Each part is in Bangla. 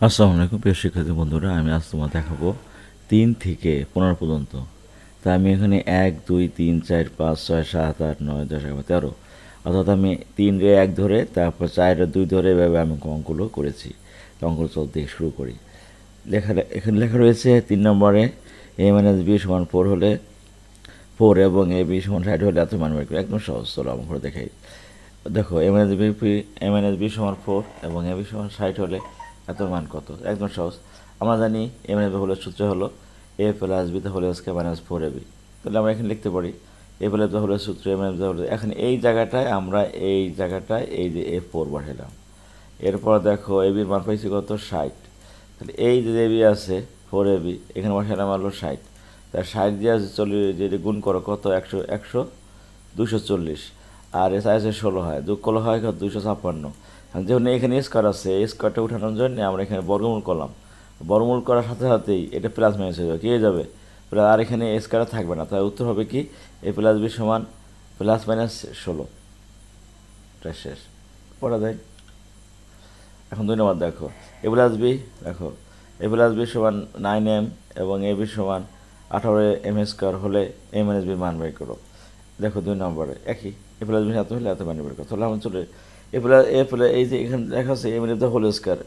আসসালামু আলাইকুম, প্রিয় শিক্ষার্থী বন্ধুরা, আমি আজ তোমার দেখাবো তিন থেকে পনেরো পর্যন্ত। তা আমি এখানে এক, দুই, তিন, চার, পাঁচ, ছয়, সাত, আট, নয়, দশ, এগারো, তেরো। অর্থাৎ আমি তিন রে এক ধরে, তারপর চার দুই ধরে এভাবে আমি অঙ্কগুলো করেছি। অঙ্কগুলো চলতে শুরু করি। লেখা, এখানে লেখা রয়েছে তিন নম্বরে, এ মাইনাস বি সমান ফোর হলে ফোর এবং এ বি সমান ষাট হলে এত মান বের করি। একদম সহজ, চলো করে দেখাই। দেখো M N S B M N S B সমান ফোর এবং এ বি সমান ষাট হলে এত মান কত? একদম সহজ। আমরা জানি এম এন এস বি হলে সূত্র হলো এ প্লাস বি হলে এসকে মাইনাস ফোর এ বি তাহলে আমরা এখানে লিখতে পারি এ প্লাস হলে সূত্র এম এস হলে এখন এই জায়গাটায় আমরা এই জায়গাটায় এই যে এ ফোর বসাইলাম। এরপর দেখো এ বির মান পাইছি কত? ষাট। তাহলে এই যে এ বি আছে ফোর এ বি এখানে বসাইলাম হলো ষাট। তা ষাট দিয়ে চল্লিশ, যদি গুণ করো কত? একশো একশো দুশো চল্লিশ। আর এস আছে ষোলো হয়। যোগ করলে হয় দুশো ছাপ্পান্ন। যেমন এখানে স্কোয়ার আছে, স্কোয়ারটা উঠানোর জন্য আমরা এখানে বর্গমূল করলাম। বর্গমূল করার সাথে সাথেই এটা প্লাস মাইনাস হয়ে যাবে, কি হয়ে যাবে? আর এখানে স্কোয়ার থাকবে না। তাই উত্তর হবে কি? এ প্লাস বি সমান প্লাস মাইনাস ষোলো। এটা শেষ। পড়া যায়। এখন দুই নম্বর দেখো। এ প্লাস বি দেখো। এ প্লাস বি সমান নাইন এম এবং এ বি সমান আঠারো এম স্কোয়ার হলে এম এন এস বির মান বের করো। দেখো দুই নম্বরে, একই। এ প্লাস বি এত হলে এত মান বের করো। তাহলে আমার চলে এ প্লাস এ প্লাস এই যে এখানে দেখা আছে M N S whole square,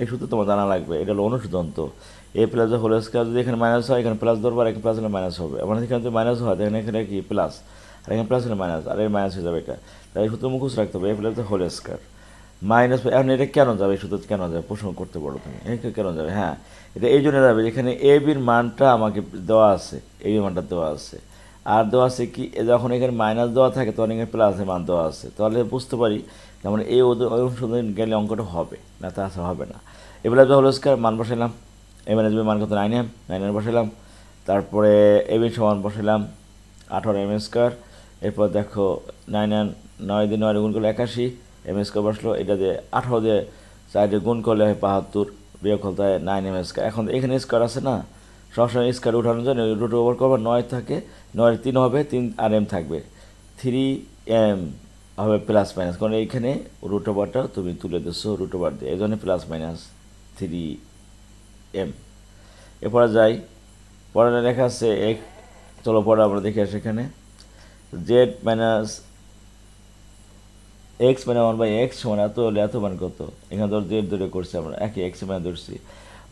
এই সূত্র তোমার জানা লাগবে, এটা হলো অনুসূদন্ত। এ প্লাস হোল স্কোয়ার যদি এখানে মাইনাস হয়, এখানে প্লাস ধরবো আর এখানে প্লাস হলে মাইনাস হবে। আমার এখানে যদি মাইনাস হয় তাহলে এখানে কি? প্লাস আর এখানে প্লাস হলে মাইনাস আর এই মাইনাস হয়ে যাবে এটা। তাই এই সূত্র মুখস্থ রাখতে হবে, A plus the whole square. Minus এখন এটা কেন যাবে? এই শুধু কেন যাবে? প্রশ্ন করতে পারো তুমি। এটা কেন যাবে? হ্যাঁ এটা এই জন্য যাবে যেখানে এ বির মানটা আমাকে দেওয়া আছে। এ বির মানটা দেওয়া আছে। আর দেওয়া আছে কি? যখন এখানে মাইনাস দেওয়া থাকে, তখন এখানে প্লাসের মান দেওয়া আছে। তাহলে বুঝতে পারি যেমন এই অনুসন্ধান গেলে অঙ্কটা হবে, না তা হবে না। এবার হলো স্কার মান বসাইলাম। এ বি, মান কত? নাইন এম নাইন এম বসাইলাম। তারপরে এ বি সমান বসাইলাম আঠারো এম স্কোয়ার। এরপর দেখো নাইন এন নয় দিন নয় গুণ করলে একাশি, এম স্কোয়ার বসল। এটা দিয়ে আঠারো দিয়ে চারটে গুণ করলে হয় বাহাত্তর, বিয়োগ করতে হয় নাইন এম স্কোয়ার। এখন এখানে স্কোয়ার আছে না? সবসময় স্কোয়ার উঠানোর জন্য রুট ওভার করবে, নয় থাকে নয় তিন হবে, তিন আর এম থাকবে। থ্রি এম হবে প্লাস মাইনাস কারণ এইখানে রুট তুমি তুলে দিচ্ছো রুট দিয়ে। এই জন্য প্লাস মাইনাস থ্রি এম এরপরে যাই। পরে লেখা আছে এক। চলো পরে আমরা দেখে আসি এখানে। জেড মাইনাস এক্স মানে ওয়ান বাই এক্স সমান এত হলে এত মান কত? এখানে ধর জেড ধরে করছি আমরা। একই এক্স মানে ধরছি।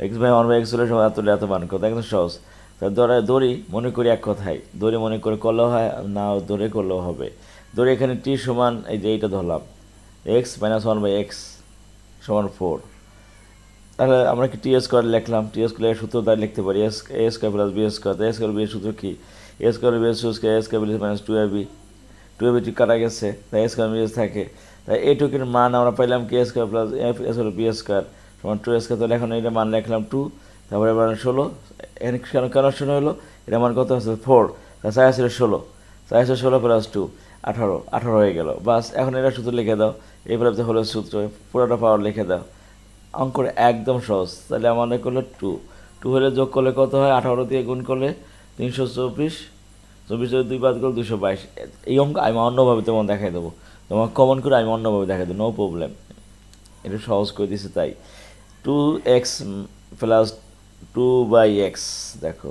X by one by X হলে সমান এত হলে এত মান কত? একদম সহজ। তা ধরে দড়ি মনে করি এক কথাই দড়ি মনে করে করলেও হয় না ধরে করলেও হবে। ধরে এখানে টি সমান এই যে এইটা ধরলাম X minus one by X সমান ফোর তাহলে আমরা কি টি স্কোয়ার লিখলাম? টি স্কোয়ার সূত্র তাই লিখতে পারি S A square plus B square A square B সূত্র কি? A square B square A square B minus two A B two A B টি কাটা গেছে, তাই এ স্কোয়ার বি থাকে। তাই এইটুকুর মান আমরা পাইলাম কে স্কোয়ার প্লাস এফ হলো বি স্কোয়ার সমান টু স্কোয়ার তাহলে এখন এটা মান লিখলাম টু তারপরে এবার ষোলো। এখানে কেন কেন হলো? এটা মান কত আছে? ফোর তা সাই আসলে ষোলো। সাই আসলে ষোলো প্লাস টু আঠারো আঠারো হয়ে গেল। বাস, এখন এটা সূত্র লিখে দাও। এই প্রাপ্ত হলো সূত্র, পুরোটা পাওয়ার লিখে দাও। অঙ্কটা একদম সহজ। তাহলে আমাদের করলে টু টু হলে যোগ করলে কত হয়? আঠারো দিয়ে গুণ করলে তিনশো চব্বিশ। চব্বিশ দুই বাদ করলে দুশো বাইশ। এই অঙ্ক আমি অন্যভাবে তোমার দেখাই দেবো। তোমার কমন করে আমি অন্যভাবে দেখাই দেবো। নো প্রবলেম এটা সহজ করে দিয়েছে তাই। Two X plus two by X দেখো।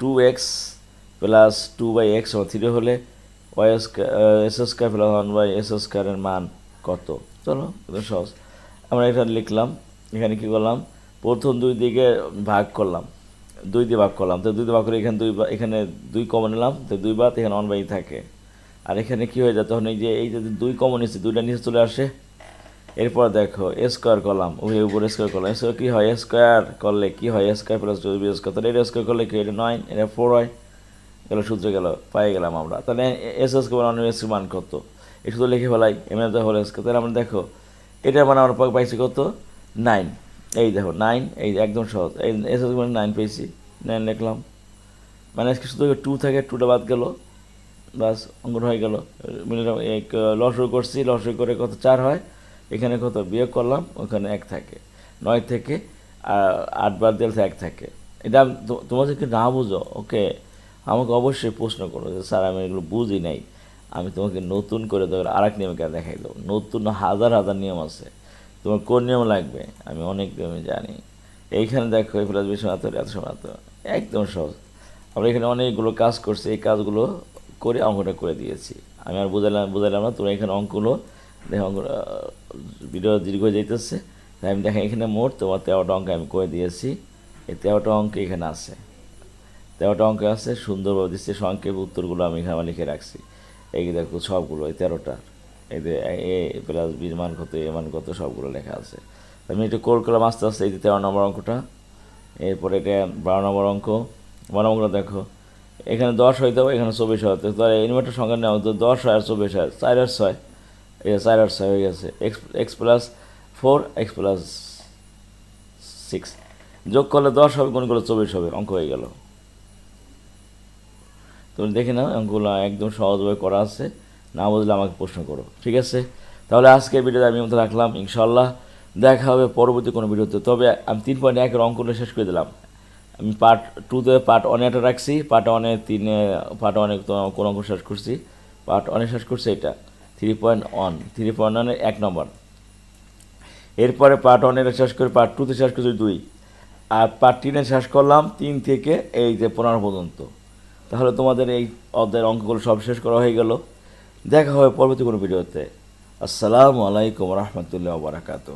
Two X plus two by X three হলে S square plus one by S স্কোয়ারের মান কত? চলো। এটা সহজ। আমরা এটা লিখলাম এখানে কী করলাম? প্রথম দুই দিকে ভাগ করলাম। দুই দিয়ে ভাগ করলাম। তো দুই দিয়ে ভাগ করে এখানে দুই এখানে দুই কমন নিলাম। তো দুই বাদ এখানে অন বাই থাকে। আর এখানে কী হয়ে যায়? তখন এই যে এই যে দুই কমন এসে দুইটা নিচে চলে আসে। এরপর দেখো স্কোয়ার করলাম ওই উপর স্কোয়ার করলাম স্কোয়ার কী হয়? স্কোয়ার করলে কী হয়? Square plus two B square তাহলে এটা স্কোয়ার করলে কি এটা নয় এটা ফোর হয়। গেল সূত্র গেল পাই গেলাম আমরা। তাহলে এস স্কোয়ার অন এস মান কত এই শুধু লিখে ফেলাই এম এস হল স্কোয়ার তাহলে আমরা দেখো, এটা মানে আমরা পাইছি কত? নাইন এই দেখো নাইন এই একদম সহজ। এই এস এস মানে নাইন পেয়েছি। নাইন লিখলাম। মানে আজকে শুধু টু থেকে টুটা বাদ গেল। বাস অঙ্কন হয়ে গেল। লসরু করছি। লসরু করে কত? চার হয়। এখানে কত? বিয়োগ করলাম। ওখানে এক থাকে। নয় থেকে আট বার দিলে এক থাকে। এটা তোমাদেরকে না বুঝো ওকে আমাকে অবশ্যই প্রশ্ন করো যে, স্যার, আমি এগুলো বুঝি নাই। আমি তোমাকে নতুন করে দেবো আর এক নিয়মকে দেখাই দেবো? নতুন হাজার হাজার নিয়ম আছে। তোমার কোন নিয়ম লাগবে? আমি অনেক নিয়মে জানি। এইখানে দেখো, এই প্লাস বিশ সমান্তর এত সমান্তর একদম সহজ। আমরা এখানে অনেকগুলো কাজ করছি, এই কাজগুলো করে অঙ্কটা করে দিয়েছি। আমি আর বুঝালাম বুঝালাম না, তোমরা এখানে অঙ্কগুলো দেখো, অঙ্ক ভিডিও দীর্ঘ যাইতেছে। তাই আমি দেখেন, এখানে মোট তোমার তেরোটা অঙ্ক আমি করে দিয়েছি। এই তেরোটা অঙ্ক এখানে আছে। তেরোটা অঙ্ক আছে সুন্দরভাবে দিচ্ছে, সংক্ষেপ উত্তরগুলো আমি এখানে লিখে রাখছি। এই দেখো সবগুলো, এই তেরোটা, এই যে এ প্লাস বির মান কত, এ মান কত, সবগুলো লেখা আছে। আমি একটু কোল করলাম আস্তে আস্তে, এই যে তেরো নম্বর অঙ্কটা, এরপরে এটা বারো নম্বর অঙ্ক। বারো নম্বরটা দেখো, এখানে দশ হইতে হবে, এখানে চব্বিশ হতে হবে তাহলে ইনভার্টার সংখ্যা নেওয়া হতো দশ হয় আর চব্বিশ হয়, চার আর ছয়, এই চার আর ছয় হয়ে গেছে X X plus four X plus six যোগ করলে দশ হবে কোনগুলো চব্বিশ হবে, অঙ্ক হয়ে গেল। তুমি দেখে নাও অঙ্কগুলো একদম সহজভাবে করা আছে। না বুঝলে আমাকে প্রশ্ন করো, ঠিক আছে? তাহলে আজকে ভিডিওতে আমি মতো রাখলাম ইনশাল্লাহ দেখা হবে পরবর্তী কোনো ভিডিওতে। তবে আমি তিন পয়েন্ট একের অঙ্কটা শেষ করে দিলাম। আমি পার্ট টুতে পার্ট ওয়ানে একটা রাখছি পার্ট ওয়ানে তিনে পার্ট ওয়ানে কোন অঙ্ক শেষ করছি। পার্ট ওয়ানে শেষ করছি এটা three point one three point ওয়ানের এক নম্বর এরপরে পার্ট ওয়ানের শেষ করে পার্ট টুতে শেষ করছি দুই। আর পার্ট তিনে শেষ করলাম তিন থেকে এই যে পনেরো পর্যন্ত। তাহলে তোমাদের এই অধ্যায়ের অঙ্কগুলো সব শেষ করা হয়ে গেল। দেখা হবে পরবর্তী কোনো ভিডিওতে। আসসালামু আলাইকুম রহমতুল্লাহ বারাকাতু